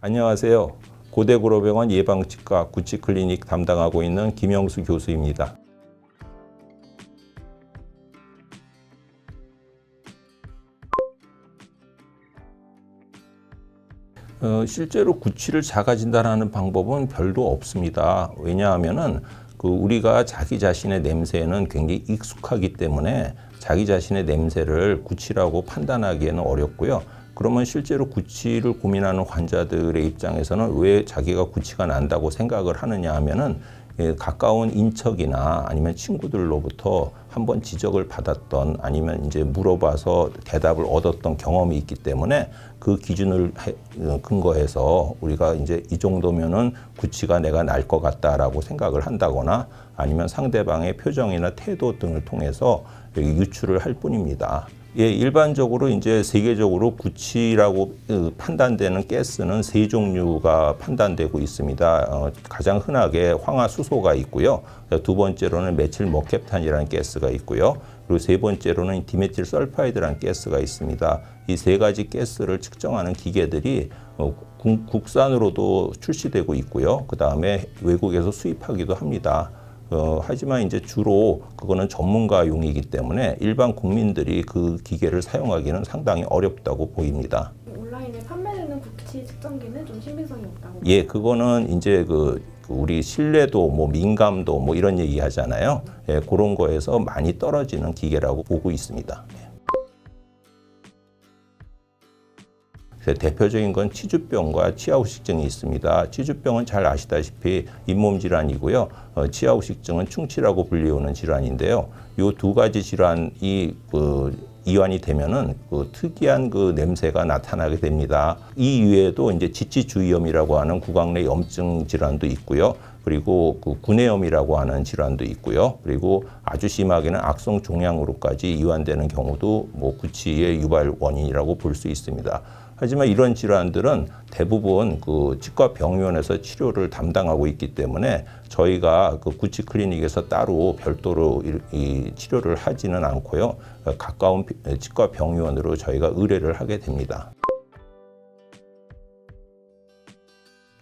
안녕하세요. 고대고려병원 예방치과 구치클리닉 담당하고 있는 김영수 교수입니다. 어, 실제로 구취를 진단하는 방법은 별도 없습니다. 왜냐하면은 그 우리가 자기 자신의 냄새에는 굉장히 익숙하기 때문에 자기 자신의 냄새를 구취라고 판단하기에는 어렵고요. 그러면 실제로 구취를 고민하는 환자들의 입장에서는 왜 자기가 구취가 난다고 생각을 하느냐 하면은 예, 가까운 인척이나 아니면 친구들로부터 한번 지적을 받았던 아니면 이제 물어봐서 대답을 얻었던 경험이 있기 때문에 그 기준을 해- 어, 근거해서 우리가 이제 이 정도면은 구취가 내가 날 것 같다라고 생각을 한다거나 아니면 상대방의 표정이나 태도 등을 통해서 유추를 할 뿐입니다. 예, 일반적으로 이제 세계적으로 구취라고 어, 판단되는 가스는 세 종류가 판단되고 있습니다. 어, 가장 흔하게 황화수소가 있고요. 두 번째로는 메칠 머캡탄이라는 가스가 있고요. 그리고 세 번째로는 디메틸 설파이드라는 가스가 있습니다. 이 세 가지 가스를 측정하는 기계들이 어, 국- 국산으로도 출시되고 있고요. 그 다음에 외국에서 수입하기도 합니다. 어, 하지만 이제 주로 그거는 전문가용이기 때문에 일반 국민들이 그 기계를 사용하기는 상당히 어렵다고 보입니다. 온라인에 판매되는 국치 측정기는 좀 신빙성이 없다고. 예, 그거는 이제 그, 그 우리 신뢰도 뭐 민감도 뭐 이런 얘기 하잖아요. 예, 그런 거에서 많이 떨어지는 기계라고 보고 있습니다. 대표적인 건 치주병과 치아후식증이 있습니다. 치주병은 잘 아시다시피 잇몸 질환이고요. 어, 치아후식증은 충치라고 불리우는 질환인데요. 이 두 가지 질환이 그 이완이 되면은 그 특이한 그 냄새가 나타나게 됩니다. 이 이외에도 이제 지치주의염이라고 하는 구강 내 염증 질환도 있고요. 그리고 그 구내염이라고 하는 질환도 있고요. 그리고 아주 심하게는 악성 종양으로까지 이완되는 경우도 뭐 구취의 유발 원인이라고 볼 수 있습니다. 하지만 이런 질환들은 대부분 그 치과 병원에서 치료를 담당하고 있기 때문에 저희가 그 구치 클리닉에서 따로 별도로 이, 이 치료를 하지는 않고요. 가까운 비- 치과 병원으로 저희가 의뢰를 하게 됩니다.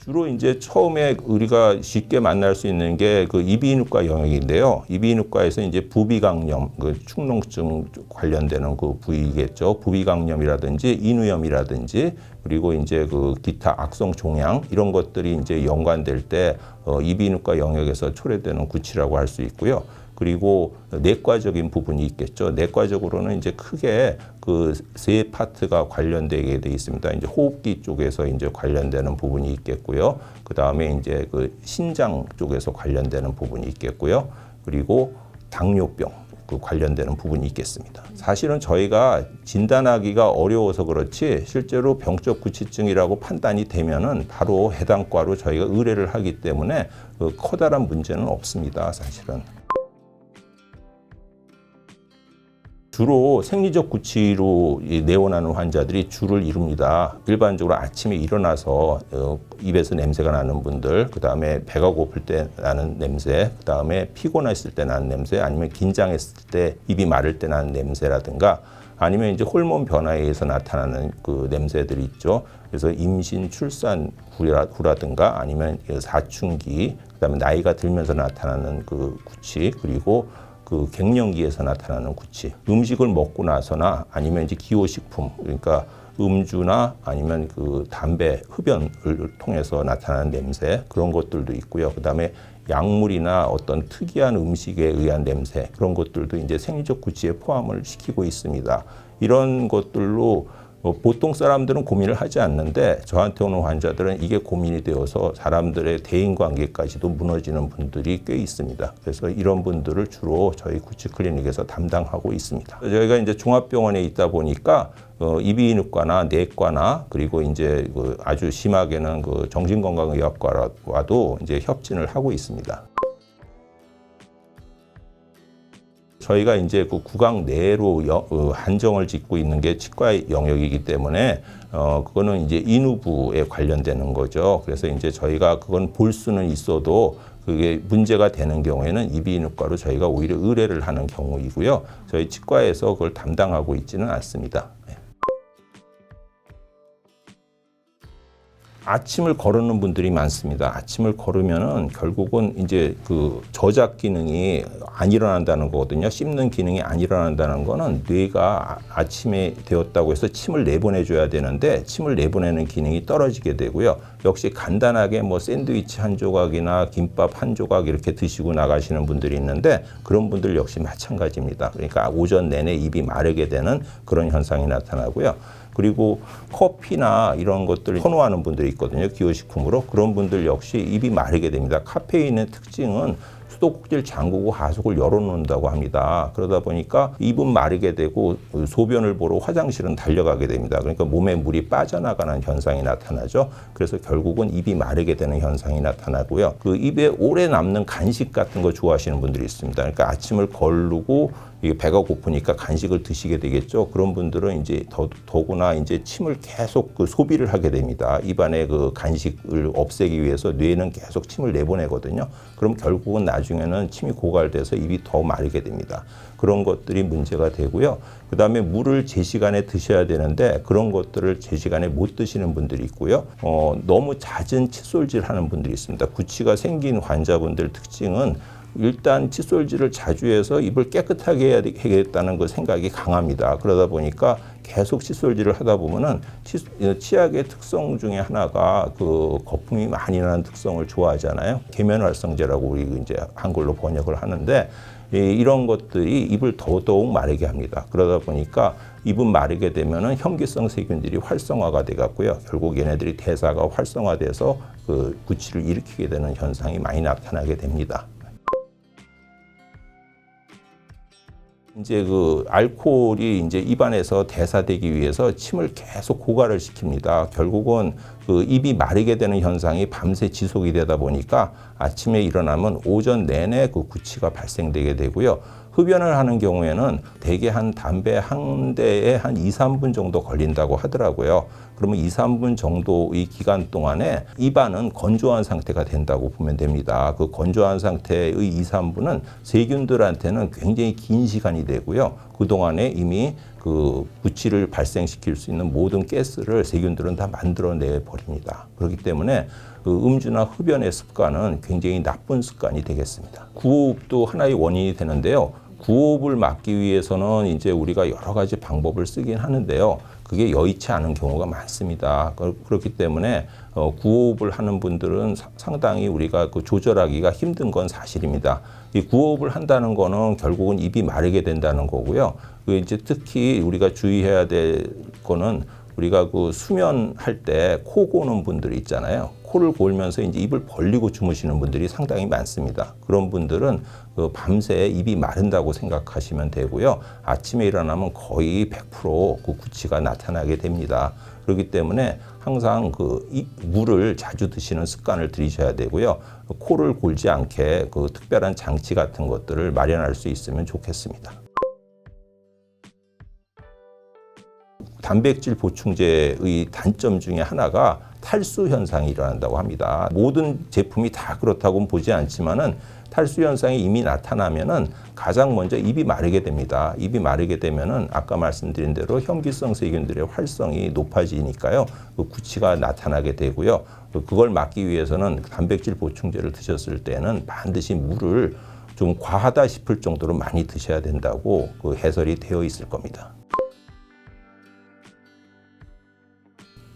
주로 이제 처음에 우리가 쉽게 만날 수 있는 게 그 이비인후과 영역인데요. 이비인후과에서 이제 부비강염, 그 축농증 관련되는 그 부위겠죠. 부비강염이라든지 인후염이라든지 그리고 이제 그 기타 악성 종양 이런 것들이 이제 연관될 때 어, 이비인후과 영역에서 초래되는 구취라고 할 수 있고요. 그리고 내과적인 부분이 있겠죠. 내과적으로는 이제 크게 그 세 파트가 관련되게 돼 있습니다. 이제 호흡기 쪽에서 이제 관련되는 부분이 있겠고요. 그 다음에 이제 그 신장 쪽에서 관련되는 부분이 있겠고요. 그리고 당뇨병 그 관련되는 부분이 있겠습니다. 사실은 저희가 진단하기가 어려워서 그렇지 실제로 병적 구치증이라고 판단이 되면은 바로 해당 과로 저희가 의뢰를 하기 때문에 그 커다란 문제는 없습니다. 사실은. 주로 생리적 구취로 이 내원하는 환자들이 주를 이룹니다. 일반적으로 아침에 일어나서 어, 입에서 냄새가 나는 분들, 그 다음에 배가 고플 때 나는 냄새, 그 다음에 피곤했을 때 나는 냄새, 아니면 긴장했을 때 입이 마를 때 나는 냄새라든가, 아니면 이제 호르몬 변화에 의해서 나타나는 그 냄새들이 있죠. 그래서 임신, 출산 후라, 후라든가 아니면 그 사춘기, 그다음에 나이가 들면서 나타나는 그 구취, 그리고 그 갱년기에서 나타나는 구취, 음식을 먹고 나서나 아니면 이제 기호식품, 그러니까 음주나 아니면 그 담배 흡연을 통해서 나타나는 냄새 그런 것들도 있고요. 그다음에 약물이나 어떤 특이한 음식에 의한 냄새 그런 것들도 이제 생리적 구취에 포함을 시키고 있습니다. 이런 것들로 어, 보통 사람들은 고민을 하지 않는데 저한테 오는 환자들은 이게 고민이 되어서 사람들의 대인 관계까지도 무너지는 분들이 꽤 있습니다. 그래서 이런 분들을 주로 저희 구치 클리닉에서 담당하고 있습니다. 저희가 이제 종합병원에 있다 보니까 어, 이비인후과나 내과나 그리고 이제 그 아주 심하게는 그 정신건강의학과와도 이제 협진을 하고 있습니다. 저희가 이제 그 구강 내로 여- 어, 한정을 짓고 있는 게 치과 영역이기 때문에 어 그거는 이제 인후부에 관련되는 거죠. 그래서 이제 저희가 그건 볼 수는 있어도 그게 문제가 되는 경우에는 이비인후과로 저희가 오히려 의뢰를 하는 경우이고요. 저희 치과에서 그걸 담당하고 있지는 않습니다. 아침을 거르는 분들이 많습니다. 아침을 거르면은 결국은 이제 그 저작 기능이 안 일어난다는 거거든요. 씹는 기능이 안 일어난다는 거는 뇌가 아- 아침에 되었다고 해서 침을 내보내 줘야 되는데 침을 내보내는 기능이 떨어지게 되고요. 역시 간단하게 뭐 샌드위치 한 조각이나 김밥 한 조각 이렇게 드시고 나가시는 분들이 있는데 그런 분들 역시 마찬가지입니다. 그러니까 오전 내내 입이 마르게 되는 그런 현상이 나타나고요. 그리고 커피나 이런 것들을 선호하는 분들이 있거든요. 기호식품으로. 그런 분들 역시 입이 마르게 됩니다. 카페인의 특징은 수도꼭지를 잠그고 하속을 열어놓는다고 합니다. 그러다 보니까 입은 마르게 되고 소변을 보러 화장실은 달려가게 됩니다. 그러니까 몸에 물이 빠져나가는 현상이 나타나죠. 그래서 결국은 입이 마르게 되는 현상이 나타나고요. 그 입에 오래 남는 간식 같은 거 좋아하시는 분들이 있습니다. 그러니까 아침을 이게 배가 고프니까 간식을 드시게 되겠죠. 그런 분들은 이제 더, 더구나 이제 침을 계속 그 소비를 하게 됩니다. 입안에 그 간식을 없애기 위해서 뇌는 계속 침을 내보내거든요. 그럼 결국은 나 중에는 침이 고갈돼서 입이 더 마르게 됩니다. 그런 것들이 문제가 되고요. 그 다음에 물을 제 시간에 드셔야 되는데 그런 것들을 제 시간에 못 드시는 분들이 있고요. 어, 너무 잦은 칫솔질 하는 분들이 있습니다. 구취가 생긴 환자분들 특징은 일단 칫솔질을 자주 해서 입을 깨끗하게 해야 되겠다는 그 생각이 강합니다. 그러다 보니까 계속 칫솔질을 하다 보면은 치, 치약의 특성 중에 하나가 그 거품이 많이 나는 특성을 좋아하잖아요. 계면활성제라고 우리 이제 한글로 번역을 하는데 이- 이런 것들이 입을 더더욱 마르게 합니다. 그러다 보니까 입은 마르게 되면은 현기성 세균들이 활성화가 돼 갖고요. 결국 얘네들이 대사가 활성화돼서 그 구취를 일으키게 되는 현상이 많이 나타나게 됩니다. 이제 그 알코올이 이제 입안에서 대사되기 위해서 침을 계속 고갈을 시킵니다. 결국은 그 입이 마르게 되는 현상이 밤새 지속이 되다 보니까 아침에 일어나면 오전 내내 그 구취가 발생되게 되고요. 흡연을 하는 경우에는 대개 한 담배 한 대에 한 2, 3분 정도 걸린다고 하더라고요. 그러면 2, 3분 정도의 기간 동안에 입안은 건조한 상태가 된다고 보면 됩니다. 그 건조한 상태의 2, 3분은 세균들한테는 굉장히 긴 시간이 되고요. 그동안에 이미 그 구취를 발생시킬 수 있는 모든 가스를 세균들은 다 만들어내 버립니다. 그렇기 때문에 그 음주나 흡연의 습관은 굉장히 나쁜 습관이 되겠습니다. 구호흡도 하나의 원인이 되는데요. 구호흡을 막기 위해서는 이제 우리가 여러 가지 방법을 쓰긴 하는데요. 그게 여의치 않은 경우가 많습니다. 그- 그렇기 때문에 어, 구호흡을 하는 분들은 사- 상당히 우리가 그 조절하기가 힘든 건 사실입니다. 이 구호흡을 한다는 거는 결국은 입이 마르게 된다는 거고요. 그 이제 특히 우리가 주의해야 될 거는 우리가 그 수면할 때 코 고는 분들이 있잖아요. 코를 골면서 이제 입을 벌리고 주무시는 분들이 상당히 많습니다. 그런 분들은 그 밤새 입이 마른다고 생각하시면 되고요. 아침에 일어나면 거의 100%그 구취가 나타나게 됩니다. 그렇기 때문에 항상 그 이- 물을 자주 드시는 습관을 들이셔야 되고요. 코를 골지 않게 그 특별한 장치 같은 것들을 마련할 수 있으면 좋겠습니다. 단백질 보충제의 단점 중에 하나가 탈수 현상이 일어난다고 합니다. 모든 제품이 다 그렇다고는 보지 않지만은 탈수 현상이 이미 나타나면은 가장 먼저 입이 마르게 됩니다. 입이 마르게 되면은 아까 말씀드린 대로 현기성 세균들의 활성이 높아지니까요. 그 구취가 나타나게 되고요. 그- 그걸 막기 위해서는 단백질 보충제를 드셨을 때는 반드시 물을 좀 과하다 싶을 정도로 많이 드셔야 된다고 그 해설이 되어 있을 겁니다.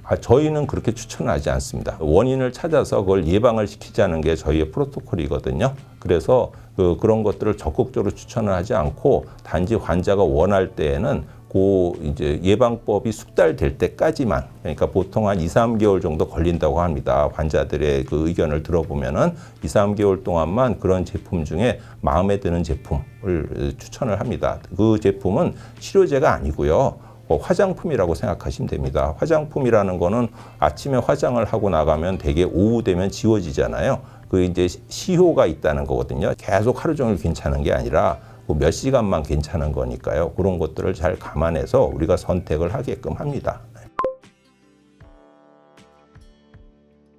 아, 저희는 그렇게 추천하지 않습니다. 원인을 찾아서 그걸 예방을 시키자는 게 저희의 프로토콜이거든요. 그래서 그, 그런 것들을 적극적으로 추천을 하지 않고 단지 환자가 원할 때에는 그 이제 예방법이 숙달될 때까지만 그러니까 보통 한 2, 3개월 정도 걸린다고 합니다. 환자들의 그 의견을 들어보면은 2, 3개월 동안만 그런 제품 중에 마음에 드는 제품을 추천을 합니다. 그 제품은 치료제가 아니고요. 뭐 화장품이라고 생각하시면 됩니다. 화장품이라는 거는 아침에 화장을 하고 나가면 되게 오후 되면 지워지잖아요. 그 이제 시효가 있다는 거거든요. 계속 하루 종일 괜찮은 게 아니라 그몇 시간만 괜찮은 거니까요. 그런 것들을 잘 감안해서 우리가 선택을 하게끔 합니다.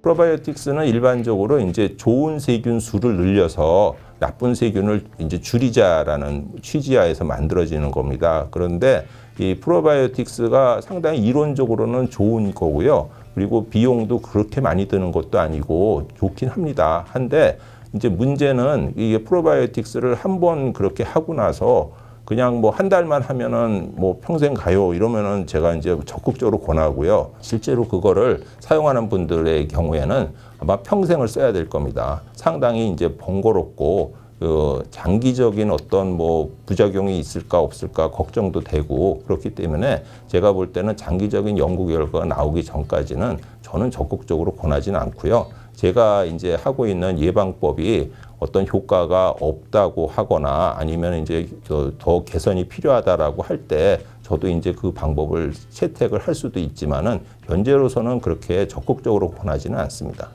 프로바이오틱스는 일반적으로 이제 좋은 세균 수를 늘려서 나쁜 세균을 이제 줄이자라는 취지하에서 만들어지는 겁니다. 그런데 이 프로바이오틱스가 상당히 이론적으로는 좋은 거고요. 그리고 비용도 그렇게 많이 드는 것도 아니고 좋긴 합니다. 한데 이제 문제는 이게 프로바이오틱스를 한 번 그렇게 하고 나서 그냥 뭐 한 달만 하면은 뭐 평생 가요 이러면은 제가 이제 적극적으로 권하고요. 실제로 그거를 사용하는 분들의 경우에는 아마 평생을 써야 될 겁니다. 상당히 이제 번거롭고 그 장기적인 어떤 뭐 부작용이 있을까 없을까 걱정도 되고 그렇기 때문에 제가 볼 때는 장기적인 연구 결과가 나오기 전까지는 저는 적극적으로 권하지는 않고요. 제가 이제 하고 있는 예방법이 어떤 효과가 없다고 하거나 아니면 이제 더- 더 개선이 필요하다라고 할 때 저도 이제 그 방법을 채택을 할 수도 있지만은 현재로서는 그렇게 적극적으로 권하지는 않습니다.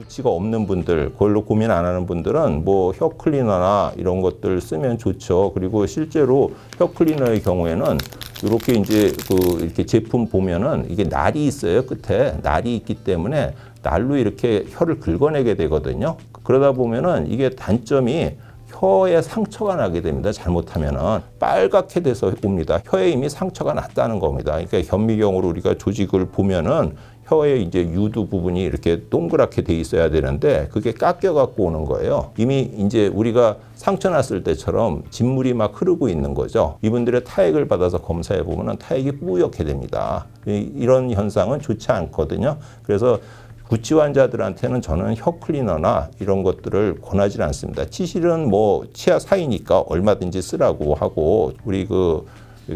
구치가 없는 분들, 그걸로 고민 안 하는 분들은 뭐 혀 클리너나 이런 것들 쓰면 좋죠. 그리고 실제로 혀 클리너의 경우에는 이렇게 이제 그 이렇게 제품 보면은 이게 날이 있어요. 끝에 날이 있기 때문에 날로 이렇게 혀를 긁어내게 되거든요. 그러다 보면은 이게 단점이 혀에 상처가 나게 됩니다. 잘못하면은 빨갛게 돼서 옵니다. 혀에 이미 상처가 났다는 겁니다. 그러니까 현미경으로 우리가 조직을 보면은 혀에 이제 유두 부분이 이렇게 동그랗게 돼 있어야 되는데 그게 깎여 갖고 오는 거예요. 이미 이제 우리가 상처 났을 때처럼 진물이 막 흐르고 있는 거죠. 이분들의 타액을 받아서 검사해 보면은 타액이 뿌옇게 됩니다. 이- 이런 현상은 좋지 않거든요. 그래서 구치 환자들한테는 저는 혀 클리너나 이런 것들을 권하지 않습니다. 치실은 뭐 치아 사이니까 얼마든지 쓰라고 하고 우리 그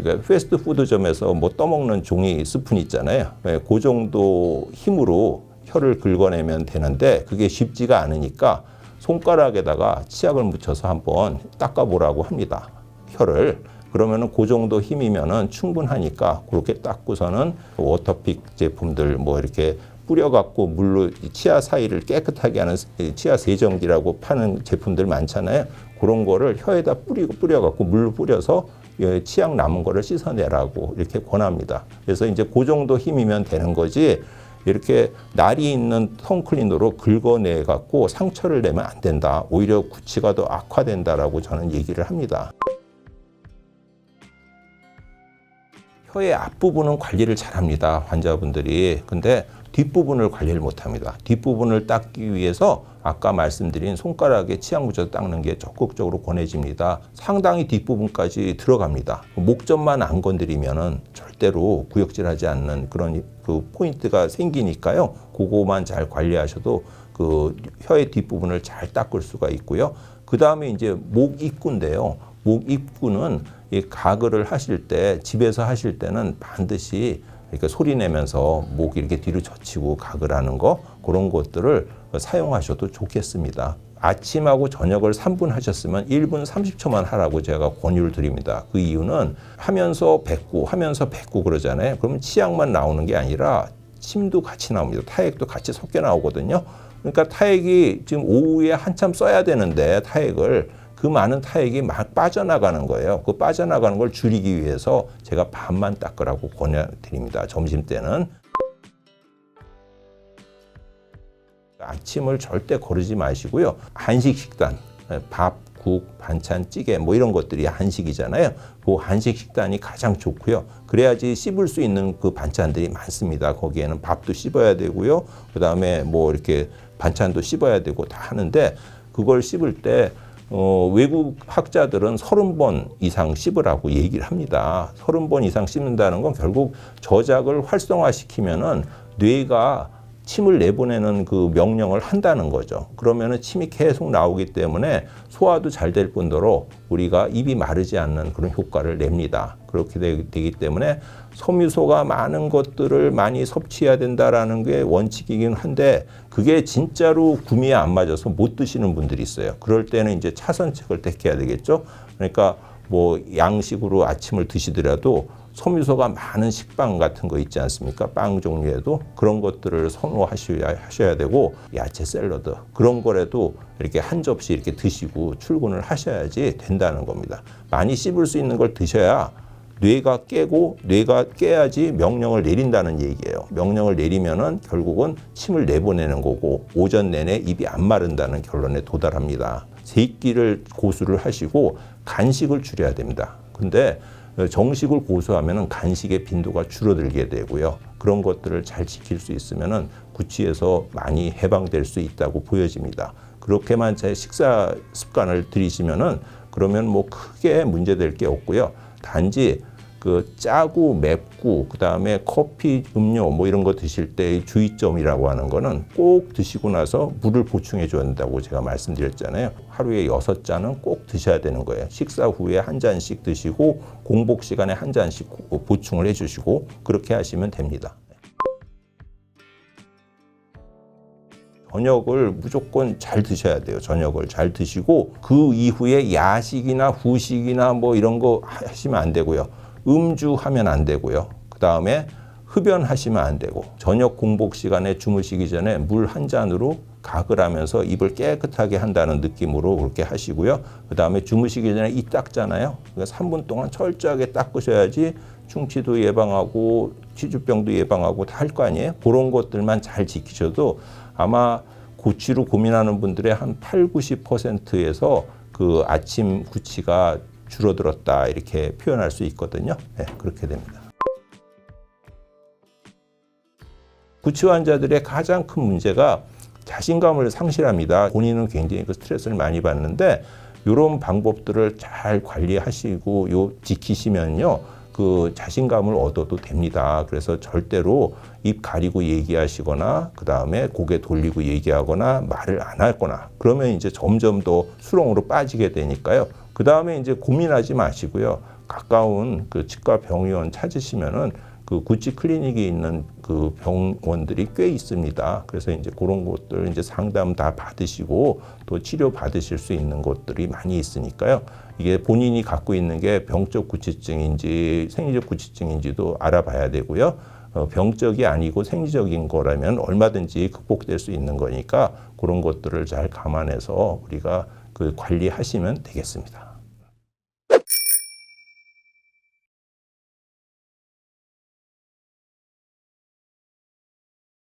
그러니까 패스트푸드점에서 뭐 떠먹는 종이 스푼 있잖아요. 예, 그 정도 힘으로 혀를 긁어내면 되는데 그게 쉽지가 않으니까 손가락에다가 치약을 묻혀서 한번 닦아보라고 합니다. 혀를. 그러면은 그 정도 힘이면은 충분하니까 그렇게 닦고서는 워터픽 제품들 뭐 이렇게 뿌려갖고 물로 이 치아 사이를 깨끗하게 하는 이 치아 세정기라고 파는 제품들 많잖아요. 그런 거를 혀에다 뿌리고 뿌려갖고 물로 뿌려서 예, 치약 남은 거를 씻어내라고 이렇게 권합니다. 그래서 이제 그 정도 힘이면 되는 거지 이렇게 날이 있는 텅클리너로 긁어내 갖고 상처를 내면 안 된다. 오히려 구치가 더 악화된다라고 저는 얘기를 합니다. 혀의 앞부분은 관리를 잘합니다. 환자분들이. 근데 뒷부분을 관리를 못합니다. 뒷부분을 닦기 위해서 아까 말씀드린 손가락에 치약 묻혀서 닦는 게 적극적으로 권해집니다. 상당히 뒷부분까지 들어갑니다. 목젖만 안 건드리면은 절대로 구역질하지 않는 그런 그 포인트가 생기니까요. 그거만 잘 관리하셔도 그 혀의 뒷부분을 잘 닦을 수가 있고요. 그 다음에 이제 목 입구인데요. 목 입구는 이 가글을 하실 때 집에서 하실 때는 반드시 이렇게 소리 내면서 목 이렇게 뒤로 젖히고 가글하는 거 그런 것들을 사용하셔도 좋겠습니다. 아침하고 저녁을 3분 하셨으면 1분 30초만 하라고 제가 권유를 드립니다. 그 이유는 하면서 뱉고 하면서 뱉고 그러잖아요. 그러면 치약만 나오는 게 아니라 침도 같이 나옵니다. 타액도 같이 섞여 나오거든요. 그러니까 타액이 지금 오후에 한참 써야 되는데 타액을 그 많은 타액이 막 빠져나가는 거예요. 그 빠져나가는 걸 줄이기 위해서 제가 반만 닦으라고 권해드립니다. 점심 때는. 아침을 절대 거르지 마시고요. 한식 식단, 밥, 국, 반찬, 찌개 뭐 이런 것들이 한식이잖아요. 그 한식 식단이 가장 좋고요. 그래야지 씹을 수 있는 그 반찬들이 많습니다. 거기에는 밥도 씹어야 되고요. 그다음에 뭐 이렇게 반찬도 씹어야 되고 다 하는데 그걸 씹을 때 어, 외국 학자들은 서른 번 이상 씹으라고 얘기를 합니다. 서른 번 이상 씹는다는 건 결국 저작을 활성화시키면은 뇌가 침을 내보내는 그 명령을 한다는 거죠. 그러면은 침이 계속 나오기 때문에 소화도 잘 될 뿐더러 우리가 입이 마르지 않는 그런 효과를 냅니다. 그렇게 되- 되기 때문에 섬유소가 많은 것들을 많이 섭취해야 된다라는 게 원칙이긴 한데 그게 진짜로 구미에 안 맞아서 못 드시는 분들이 있어요. 그럴 때는 이제 차선책을 택해야 되겠죠. 그러니까 뭐 양식으로 아침을 드시더라도 섬유소가 많은 식빵 같은 거 있지 않습니까? 빵 종류에도 그런 것들을 선호하셔야 하셔야 되고 야채 샐러드 그런 거라도 이렇게 한 접시 이렇게 드시고 출근을 하셔야지 된다는 겁니다. 많이 씹을 수 있는 걸 드셔야 뇌가 깨고 뇌가 깨야지 명령을 내린다는 얘기예요. 명령을 내리면은 결국은 침을 내보내는 거고 오전 내내 입이 안 마른다는 결론에 도달합니다. 세 끼를 고수를 하시고 간식을 줄여야 됩니다. 근데 정식을 고수하면은 간식의 빈도가 줄어들게 되고요. 그런 것들을 잘 지킬 수 있으면은 구취에서 많이 해방될 수 있다고 보여집니다. 그렇게만 제 식사 습관을 들이시면은 그러면 뭐 크게 문제될 게 없고요. 단지 그 짜고 맵고 그다음에 커피 음료 뭐 이런 거 드실 때의 주의점이라고 하는 거는 꼭 드시고 나서 물을 보충해 줘야 된다고 제가 말씀드렸잖아요. 하루에 여섯 잔은 꼭 드셔야 되는 거예요. 식사 후에 한 잔씩 드시고 공복 시간에 한 잔씩 보충을 해 주시고 그렇게 하시면 됩니다. 저녁을 무조건 잘 드셔야 돼요. 저녁을 잘 드시고 그 이후에 야식이나 후식이나 뭐 이런 거 하시면 안 되고요. 음주 하면 안 되고요. 그 다음에 흡연하시면 안 되고 저녁 공복 시간에 주무시기 전에 물 한 잔으로 각을 하면서 입을 깨끗하게 한다는 느낌으로 그렇게 하시고요. 그 다음에 주무시기 전에 이 닦잖아요. 그래서 3분 동안 철저하게 닦으셔야지 충치도 예방하고 치주병도 예방하고 다 할 거 아니에요. 그런 것들만 잘 지키셔도 아마 구취로 고민하는 분들의 한 8, 90%에서 그 아침 구취가 줄어들었다 이렇게 표현할 수 있거든요. 네, 그렇게 됩니다. 구취 환자들의 가장 큰 문제가 자신감을 상실합니다. 본인은 굉장히 그 스트레스를 많이 받는데 이런 방법들을 잘 관리하시고 요 지키시면요. 그 자신감을 얻어도 됩니다. 그래서 절대로 입 가리고 얘기하시거나 그 다음에 고개 돌리고 얘기하거나 말을 안 하거나 그러면 이제 점점 더 수렁으로 빠지게 되니까요. 그 다음에 이제 고민하지 마시고요. 가까운 그 치과 병의원 찾으시면은 그 구치 클리닉이 있는 그 병원들이 꽤 있습니다. 그래서 이제 그런 것들 이제 상담 다 받으시고 또 치료 받으실 수 있는 곳들이 많이 있으니까요. 이게 본인이 갖고 있는 게 병적 구치증인지 생리적 구치증인지도 알아봐야 되고요. 어, 병적이 아니고 생리적인 거라면 얼마든지 극복될 수 있는 거니까 그런 것들을 잘 감안해서 우리가 그 관리하시면 되겠습니다.